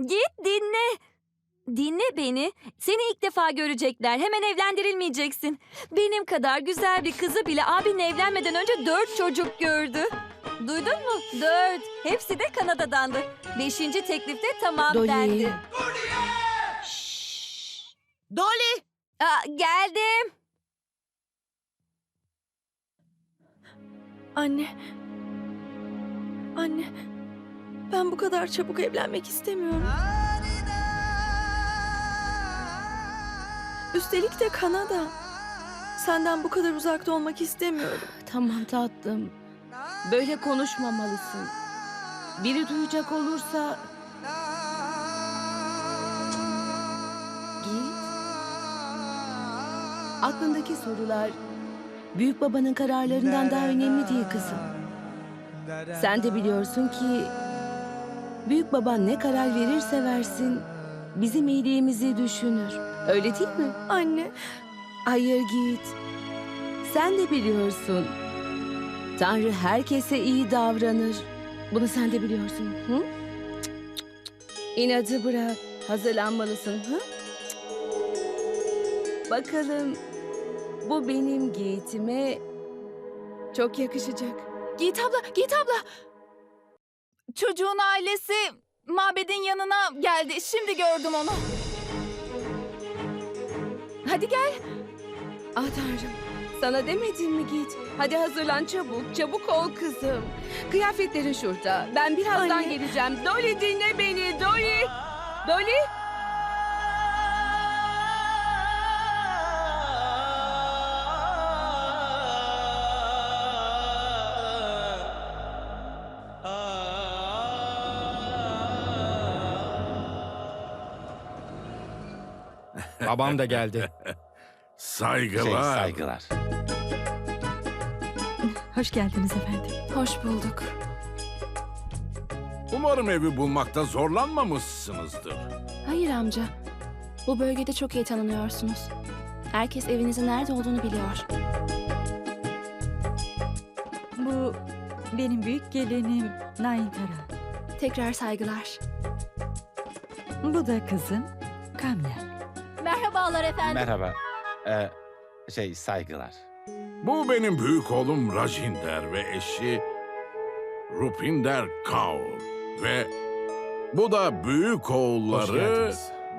Git dinle. Dinle beni. Seni ilk defa görecekler. Hemen evlendirilmeyeceksin. Benim kadar güzel bir kızı bile abinle evlenmeden önce dört çocuk gördü. Duydun mu? Dört. Hepsi de Kanada'dandı. Beşinci teklifte tamam Dolly. dendi. Dolly! Aa, geldim. Anne. Anne. Ben bu kadar çabuk evlenmek istemiyorum. Üstelik de Kanada. Senden bu kadar uzakta olmak istemiyorum. Tamam tatlım. Böyle konuşmamalısın. Biri duyacak olursa... Git. Aklındaki sorular büyük babanın kararlarından daha önemli değil kızım. Sen de biliyorsun ki büyük baban ne karar verirse versin bizim iyiliğimizi düşünür. Öyle değil mi? Anne. Hayır git. Sen de biliyorsun. Tanrı herkese iyi davranır. Bunu sen de biliyorsun. Hı? İnadı bırak. Hazırlanmalısın. Hı? Bakalım bu benim giyitime çok yakışacak. Git abla, git abla. Çocuğun ailesi mabedin yanına geldi. Şimdi gördüm onu. Hadi gel. Ah Tanrım. Sana demedim mi git? Hadi hazırlan çabuk. Çabuk ol kızım. Kıyafetlerin şurada. Ben birazdan Anne. geleceğim. Dolly dinle beni. Dolly. Dolly. Babam da geldi. Saygılar. Şey, saygılar. Hoş geldiniz efendim. Hoş bulduk. Umarım evi bulmakta zorlanmamışsınızdır. Hayır amca. Bu bölgede çok iyi tanınıyorsunuz. Herkes evinizin nerede olduğunu biliyor. Bu benim büyük gelinim Nayintara. Tekrar saygılar. Bu da kızım Kamya. Merhabalar efendim. Merhaba. Ee, şey, saygılar. Bu benim büyük oğlum Rajinder ve eşi Rupinder Kaur. Ve bu da büyük oğulları.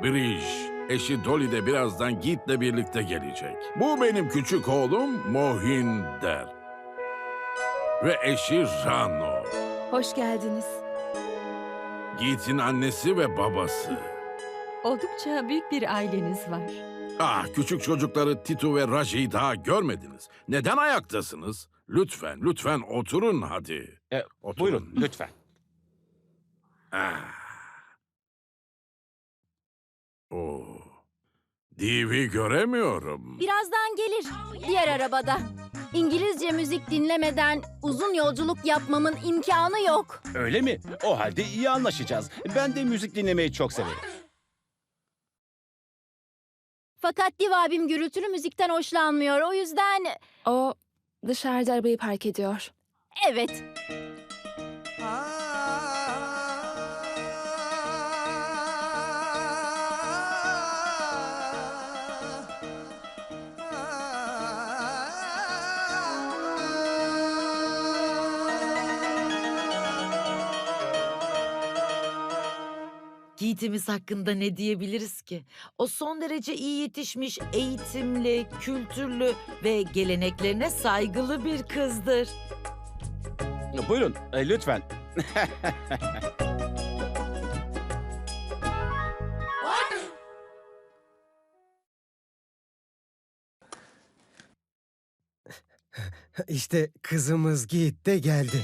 Brij. Eşi Dolly de birazdan Git'le birlikte gelecek. Bu benim küçük oğlum Mohinder. Ve eşi Rano. Hoş geldiniz. Git'in annesi ve babası. Oldukça büyük bir aileniz var. Ah küçük çocukları Titu ve Raji'yi daha görmediniz. Neden ayaktasınız? Lütfen, lütfen oturun hadi. Ee, Oturun. buyurun, lütfen. Ah. Oo. Divi göremiyorum. Birazdan gelir. Diğer arabada. İngilizce müzik dinlemeden uzun yolculuk yapmamın imkanı yok. Öyle mi? O halde iyi anlaşacağız. Ben de müzik dinlemeyi çok severim. Fakat Div abim gürültülü müzikten hoşlanmıyor. O yüzden O dışarıda arabayı park ediyor. evet. Yiğitimiz hakkında ne diyebiliriz ki? O son derece iyi yetişmiş, eğitimli, kültürlü ve geleneklerine saygılı bir kızdır. Buyurun, e, lütfen. İşte kızımız Yiğit de geldi.